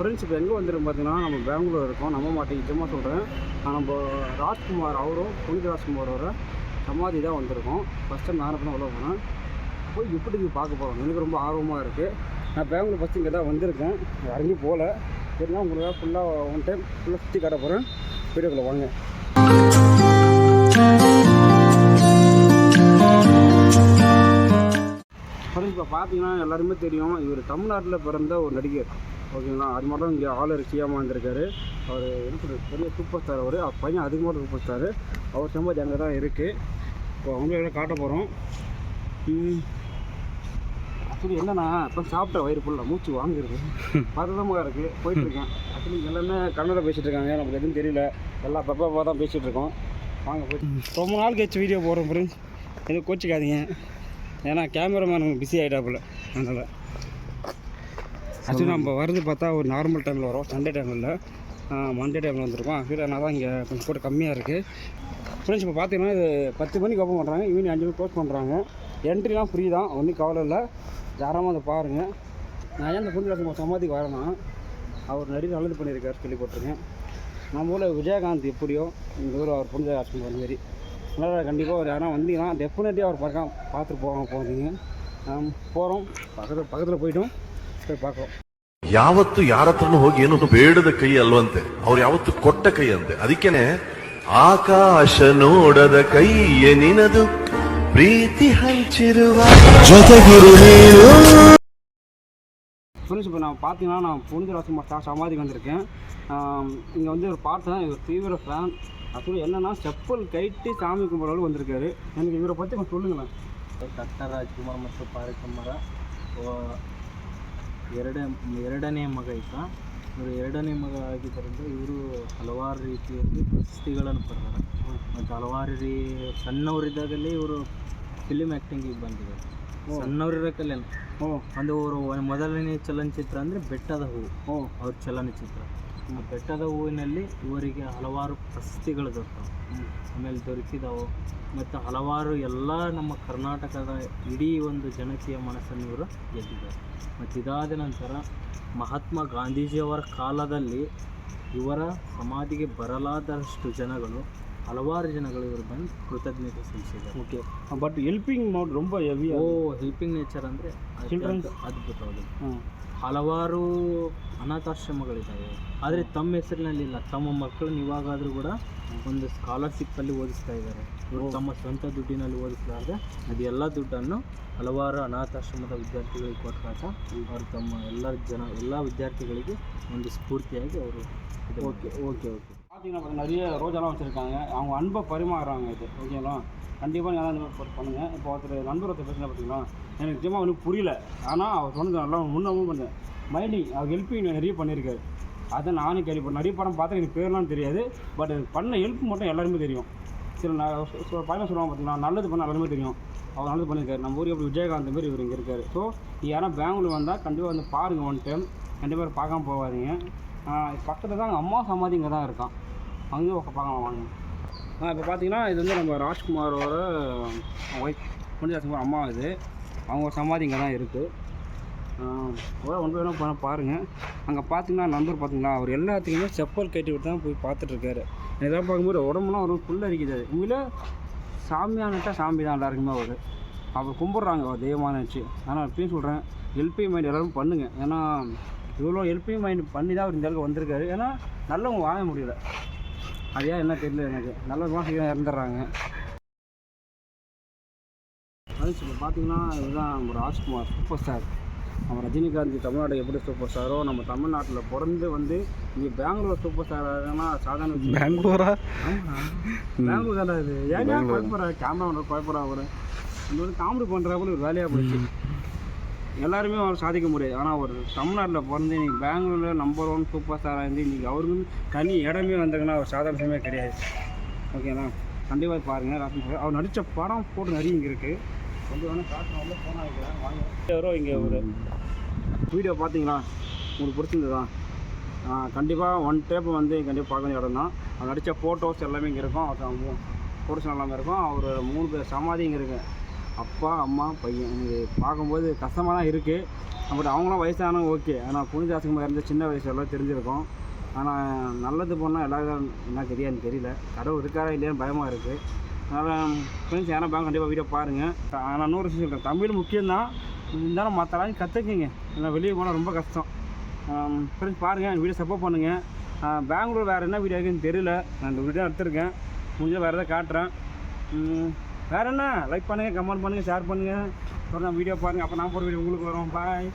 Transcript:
Friends இப்போ எங்கே வந்துடும் பார்த்தீங்கன்னா நம்ம பெங்களூர் இருக்கோம். நம்ப மாட்டேன் நிஜமாக சொல்கிறேன் நம்ம ராஜ்குமார் அவரும் புனித ராஜ்குமாரோட சமாதி தான் வந்திருக்கோம். ஃபஸ்ட் டைம் நான் தான் உள்ள போனேன். போய் எப்படி இது பார்க்க போகிறோம் எனக்கு ரொம்ப ஆர்வமாக இருக்குது நான் பெங்களூர் ஃபஸ்ட்டு இங்கே தான் வந்திருக்கேன். இறங்கி போகல. சரிங்களா உங்களுக்காக ஃபுல்லாக ஒன் டைம் ஃபுல்லாக சுற்றி காட்ட போகிறேன் வீடியோக்குள்ளே வாங்க. இப்போ பார்த்தீங்கன்னா எல்லாருமே தெரியும் இவர் தமிழ்நாட்டில் பிறந்த ஒரு நடிகர். ஓகேங்களா? அது மட்டும் இங்கே ஆளர் சியாமா இருந்திருக்காரு அவர் என்ன பெரிய சூப்பர் ஸ்டார் அவர் பையன் அதுக்கு மட்டும் சூப்பர் ஸ்டார் அவர் சம்பாதி அங்கே தான் இருக்குது இப்போ அவங்களோட காட்ட போகிறோம் ஆக்சுவலி என்னன்னா இப்போ சாப்பிட்ட வயிறு ஃபுல்லாக மூச்சு வாங்கிருக்கு பதட்டமாக இருக்குது போயிட்டுருக்கேன் ஆக்சுவலி எல்லாமே கன்னடம் பேசிகிட்டு இருக்காங்க. நமக்கு எதுவும் தெரியல. எல்லா பப்பா தான் பேசிகிட்டு இருக்கோம். வாங்க போயிட்டு ரொம்ப நாள் கழிச்சு வீடியோ போடுறோம் ஃப்ரெண்ட்ஸ் எதுவும் கோச்சிக்காதீங்க. ஏன்னா கேமராமேன் பிஸி ஆகிட்டாப்புல அதனால். ஆக்சுவலி நம்ம வரது பார்த்தா ஒரு நார்மல் டைமில் வரும். சண்டே டைமில் மண்டே டைமில் வந்திருக்கோம். ஆக்சுவலி அதனால் தான் இங்கே கொஞ்சம் கூட கம்மியாக இருக்குது ஃப்ரெண்ட்ஸ் இப்போ பார்த்தீங்கன்னா இது பத்து மணிக்கு ஓப்பன் பண்ணுறாங்க ஈவினிங் அஞ்சு மணிக்கு க்ளோஸ் பண்ணுறாங்க என்ட்ரிலாம் ஃப்ரீ தான். ஒன்றும் கவலை இல்லை. தாராளமாக அதை பாருங்கள் நான் ஏன் இந்த புண்ணியராசன் சமாதிக்கு வரேன்னா அவர் நிறைய நல்லது பண்ணியிருக்காரு கேள்விப்பட்டிருக்கேன் நம்ம ஊரில் விஜயகாந்த் எப்படியோ இந்த ஊரில் அவர் புனித ராஜ்குமார் மாதிரி அதனால் கண்டிப்பாக ஒரு யாரும் வந்தீங்கன்னா டெஃபினெட்லி அவர் பார்க்க பார்த்துட்டு போவாங்க போகிறீங்க போகிறோம் பக்கத்தில் பக்கத்தில் போயிட்டோம். போய் பார்க்குறோம் ಯಾವತ್ತು ಯಾರ ಹತ್ರನೂ ಹೋಗಿ ಏನು ಬೇಡದ ಕೈ ಅಲ್ವಂತೆ ಅವ್ರು ಯಾವತ್ತು ಕೊಟ್ಟ ಕೈ ಅಂತೆ ಅದಕ್ಕೇನೆ ಆಕಾಶ ನೋಡದ ಕೈಯೇ ನಿನದು ಪ್ರೀತಿ ಹಂಚಿರುವ ಜೊತೆಗಿರು ನೀನು ஃப்ரெண்ட்ஸ் இப்போ நான் பார்த்தீங்கன்னா நான் புனித ராஜ்குமார் சமாதிக்கு வந்திருக்கேன் இங்கே வந்து ஒரு பார்த்தேன் இவர் தீவிர ஃபேன் ஆக்சுவலி என்னன்னா செப்பல் கைட்டி சாமி கும்பிட்றவங்க வந்திருக்காரு எனக்கு இவரை பற்றி கொஞ்சம் சொல்லுங்களேன் ಡಾಕ್ಟರ್ ರಾಜ್ಕುಮಾರ್ ಮತ್ತು ಪಾರಕಮ್ಮರ ಎರಡ, ಎರಡನೇ ಮಗ ಈತ ಇವರು ಎರಡನೇ ಮಗ ಆಗಿದ್ದರಿಂದ ಇವರು ಹಲವಾರು ರೀತಿಯಲ್ಲಿ ಪ್ರಶಸ್ತಿಗಳನ್ನು ಪಡೆದಾರೆ. ಮತ್ತು ಹಲವಾರು ರೀ, ಸಣ್ಣವರಿದ್ದಾಗಲೇ ಇವರು ಫಿಲಿಮ್ ಆ್ಯಕ್ಟಿಂಗಿಗೆ ಬಂದಿದ್ದಾರೆ. ಸಣ್ಣವರಿರಕ್ಕಲ್ಲೇ ಓ ಒಂದು ಅವರು ಮೊದಲನೇ ಚಲನಚಿತ್ರ ಅಂದರೆ ಬೆಟ್ಟದ ಹೂವು ಅವ್ರ ಚಲನಚಿತ್ರ. ಆ ಬೆಟ್ಟದ ಹೂವಿನಲ್ಲಿ ಇವರಿಗೆ ಹಲವಾರು ಪ್ರಶಸ್ತಿಗಳು ದೊರೆತವು. ಆಮೇಲೆ ದೊರಕಿದವು. ಮತ್ತು ಹಲವಾರು ಎಲ್ಲ ನಮ್ಮ ಕರ್ನಾಟಕದ ಇಡೀ ಒಂದು ಜನತೆಯ ಮನಸ್ಸನ್ನು ಇವರು ಗೆದ್ದಿದ್ದಾರೆ ಮತ್ತು ಇದಾದ ನಂತರ ಮಹಾತ್ಮ ಗಾಂಧೀಜಿಯವರ ಕಾಲದಲ್ಲಿ ಇವರ ಸಮಾಧಿಗೆ ಬರಲಾದಷ್ಟು ಜನಗಳು ಹಲವಾರು ಜನಗಳು ಇವರು ಬಂದು ಕೃತಜ್ಞತೆ ಸಲ್ಲಿಸಿದ್ದಾರೆ ಓಕೆ ಬಟ್ ಹೆಲ್ಪಿಂಗ್ ಮೋಡ್ ரொம்ப ಹೆವಿ ಓ ಹೆಲ್ಪಿಂಗ್ ನೇಚರ್ ಅಂದರೆ Children's? ಅದ್ಭುತವಾದದ್ದು ಹಾಂ ಹಲವಾರು ಅನಾಥಾಶ್ರಮಗಳಿದ್ದಾವೆ ಆದರೆ ತಮ್ಮ ಹೆಸರಿನಲ್ಲಿಲ್ಲ ತಮ್ಮ ಮಕ್ಕಳನ್ನ ಇವಾಗಾದರೂ ಕೂಡ ಒಂದು ಸ್ಕಾಲರ್ಶಿಪ್ಪಲ್ಲಿ ಓದಿಸ್ತಾ ಇದ್ದಾರೆ ಇವರು ತಮ್ಮ ಸ್ವಂತ ದುಡ್ಡಿನಲ್ಲಿ ಓದಿಸಲಾರ್ದೆ ಅದು ಎಲ್ಲ ದುಡ್ಡನ್ನು ಹಲವಾರು ಅನಾಥಾಶ್ರಮದ ವಿದ್ಯಾರ್ಥಿಗಳಿಗೆ ಕೊಟ್ಟಾಗ ಅವರು ತಮ್ಮ ಎಲ್ಲ ಜನ ಎಲ್ಲ ವಿದ್ಯಾರ್ಥಿಗಳಿಗೆ ಒಂದು ಸ್ಫೂರ್ತಿಯಾಗಿ ಅವರು ಇದು ஓகே ஓகே ஓகே பார்த்தீங்கன்னா நிறைய ரோஜாலாம் வச்சுருக்காங்க. அவங்க அன்பை பரிமாறுறாங்க இது ஓகேங்களா? கண்டிப்பாக நீங்கள் தான் மாதிரி பண்ணுங்கள் இப்போ ஒருத்தர் நண்பர் ஒருத்தர் பேசுனா பார்த்தீங்களா எனக்கு நிஜமாக ஒன்றும் புரியல. ஆனால் அவர் சொன்னது நல்லா முன்னமும் பண்ணேன் மைனி அவர் ஹெல்ப்பிங் நிறைய பண்ணியிருக்காரு. அதை நானும் கேள்விப்பட்டேன். நிறைய படம் பார்த்தா எனக்கு பேர்லாம் தெரியாது. பட் பண்ண ஹெல்ப் மட்டும் எல்லாருமே தெரியும். சில நான் பையன் சொல்லுவாங்க பார்த்தீங்களா நல்லது பண்ண எல்லாருமே தெரியும். அவர் நல்லது பண்ணியிருக்காரு. நம்ம ஊருக்கு எப்படி விஜயகாந்த் மாதிரி இவர் இங்கே இருக்காரு. ஸோ யாரும் பெங்களூர் வந்தால் கண்டிப்பாக வந்து பாருங்கள் ஒன் டைம் கண்டிப்பாக பார்க்காம போகாதீங்க. பக்கத்தில் தான் எங்கள் அம்மா சமாதி இங்கே தான் இருக்கான். அங்கேயும் பார்க்கலாம் வாங்க. ஆ இப்போ பார்த்தீங்கன்னா இது வந்து நம்ம ராஜ்குமாரோட ஒய்ஃப் புனித அம்மா இது. அவங்க சமாதி இங்கே தான் இருக்குது ஒன்று வேணும் பண்ண பாருங்கள் அங்கே பார்த்தீங்கன்னா நண்பர் பார்த்தீங்களா அவர் எல்லாத்துக்குமே செப்பல் கட்டி விட்டு தான் போய் பார்த்துட்ருக்காரு இதெல்லாம் பார்க்கும்போது உடம்புலாம் ஒரு புல் அரிக்குது. உண்மையில சாமியானுட்டா சாமி தான் எல்லாருக்குமே அவர் அவர் கும்பிட்றாங்க அவர் தெய்வமாக வச்சு ஆனால் எப்பயும் சொல்கிறேன் எல்பி மைண்ட் எல்லோரும் பண்ணுங்கள் ஏன்னா இவ்வளோ எல்பி மைண்ட் பண்ணி தான் அவர் இந்த அளவுக்கு வந்திருக்காரு. ஏன்னா நல்லவங்க வாழ முடியல. அது ஏன் என்ன தெரியல எனக்கு. நல்லவங்க சீக்கிரம் இறந்துடுறாங்க. அது இப்போ பார்த்தீங்கன்னா இதுதான் நம்ம ராஜ்குமார் சூப்பர் ஸ்டார் நம்ம ரஜினிகாந்த் தமிழ்நாடு எப்படி சூப்பர் ஸ்டாரோ நம்ம தமிழ்நாட்டில் பிறந்து வந்து இங்கே பெங்களூர் சூப்பர் ஸ்டார் ஆகுதுன்னா சாதாரண. பெங்களூரா. பெங்களூர் தானே இது? ஏன் குழப்பற கேமரா குழப்பறா அவர்? இந்த ஒரு காமெடி பண்ணுறாப்புல ஒரு வேலையாக போச்சு. எல்லாருமே அவர் சாதிக்க முடியாது. ஆனால் ஒரு தமிழ்நாட்டில் பிறந்து இன்னைக்கு பெங்களூரில் நம்பர் ஒன் சூப்பர் ஸ்டாராக இருந்து இன்றைக்கி அவருக்கு தனி இடமே வந்தாங்கன்னா அவர் சாதாரண விஷயமே கிடையாது. ஓகேங்களா கண்டிப்பாக பாருங்கள் ராசி சார் அவர் நடித்த படம் போட்டு நிறைய இங்கே இருக்குது கொஞ்சம் வேணால் போனால் வைக்கிறேன் வாங்க. வரும் இங்கே ஒரு வீடியோ பார்த்தீங்களா உங்களுக்கு பிடிச்சிருந்ததா? கண்டிப்பாக ஒன் டேப் வந்து கண்டிப்பாக பார்க்க வேண்டிய இடம் தான். அவர் நடித்த ஃபோட்டோஸ் எல்லாமே இங்கே இருக்கும். அவர் ஃபோட்டோஸ் எல்லாமே இருக்கும். அவர் மூணு பேர் சமாதி இங்கே இருக்குது அப்பா அம்மா பையன். எனக்கு பார்க்கும்போது கஷ்டமாக தான் இருக்குது பட் அவங்களாம் வயசானவங்க ஓகே ஆனால் புனித புனிதாசங்கமாக இருந்த சின்ன வயசுலாம் தெரிஞ்சிருக்கும். ஆனால் நல்லது பண்ணால் எல்லாரும் என்ன தெரியாதுன்னு தெரியல. கடவுள் இருக்காரா இல்லையான்னு பயமாக இருக்குது அதனால் ஃப்ரெண்ட்ஸ் யாரும் பேங்க் கண்டிப்பாக வீடியோ பாருங்கள் நான் இன்னொரு விஷயம் சொல்கிறேன் தமிழ் முக்கியம்தான். இருந்தாலும் மற்ற லாங்குவேஜ் கற்றுக்குங்க ஏன்னா வெளியே போனால் ரொம்ப கஷ்டம். ஃப்ரெண்ட்ஸ் பாருங்கள் வீடியோ சப்போர்ட் பண்ணுங்கள் பெங்களூர் வேறு என்ன வீடியோ இருக்குன்னு தெரியல. நான் இந்த வீடியோ எடுத்திருக்கேன். முடிஞ்சால் வேறு எதாவது காட்டுறேன். ம், வேறு என்ன? லைக் பண்ணுங்கள் கமெண்ட் பண்ணுங்கள் ஷேர் பண்ணுங்கள் அப்புறம் வீடியோ பாருங்கள் அப்போ நான் போகிற வீடியோ உங்களுக்கு வரும். பாய்